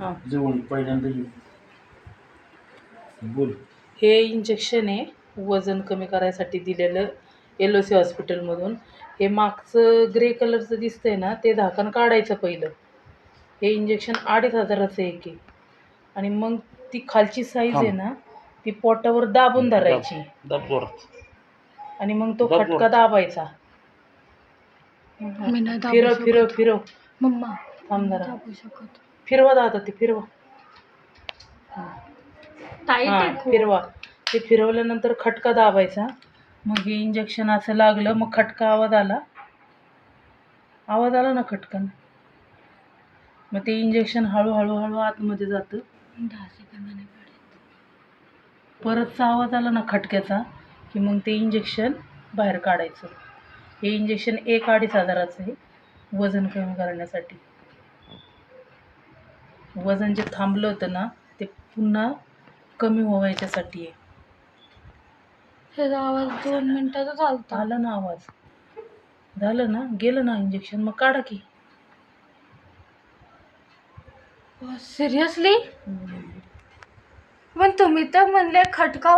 हां. जवळ पहिल्यांदा ये. बोल. हे इंजेक्शन आहे वजन कमी करायसाठी दिलेलं एल ओ सी हॉस्पिटलमधून. हे मागचं ग्रे कलरचं दिसतंय ना ते झाकण काढायचं पहिलं. हे इंजेक्शन अडीच हजाराचं एक आहे. आणि मग ती खालची साईज आहे ना ती पोटावर दाबून धरायची. आणि मग तो जोरात. दाबायचा. फिरव. फिरव फिरव. मम्मा थांब जरा. फिरवा दादा ते फिरवा. हां. फिरवा. ते फिरवल्यानंतर खटका दाबायचा. मग हे इंजेक्शन असं लागलं मग खटका आवाज आला. आवाज आला ना खटकन? मग ते इंजेक्शन हळूहळू हळू आतमध्ये जातं. परतचा आवाज आला ना खटक्याचा की मग ते इंजेक्शन बाहेर काढायचं. हे इंजेक्शन एक अडीच हजाराचं आहे वजन कमी करण्यासाठी. वजन जे थांबलं होतं ना ते पुन्हा कमी व्हायच्यासाठी आहे. त्याचा आवाज दोन मिनिटाचा चालता. आला ना आवाज. झालं ना? गेलं ना इंजेक्शन मग काढा की. सिरियसली पण तुम्ही तर म्हणले खटका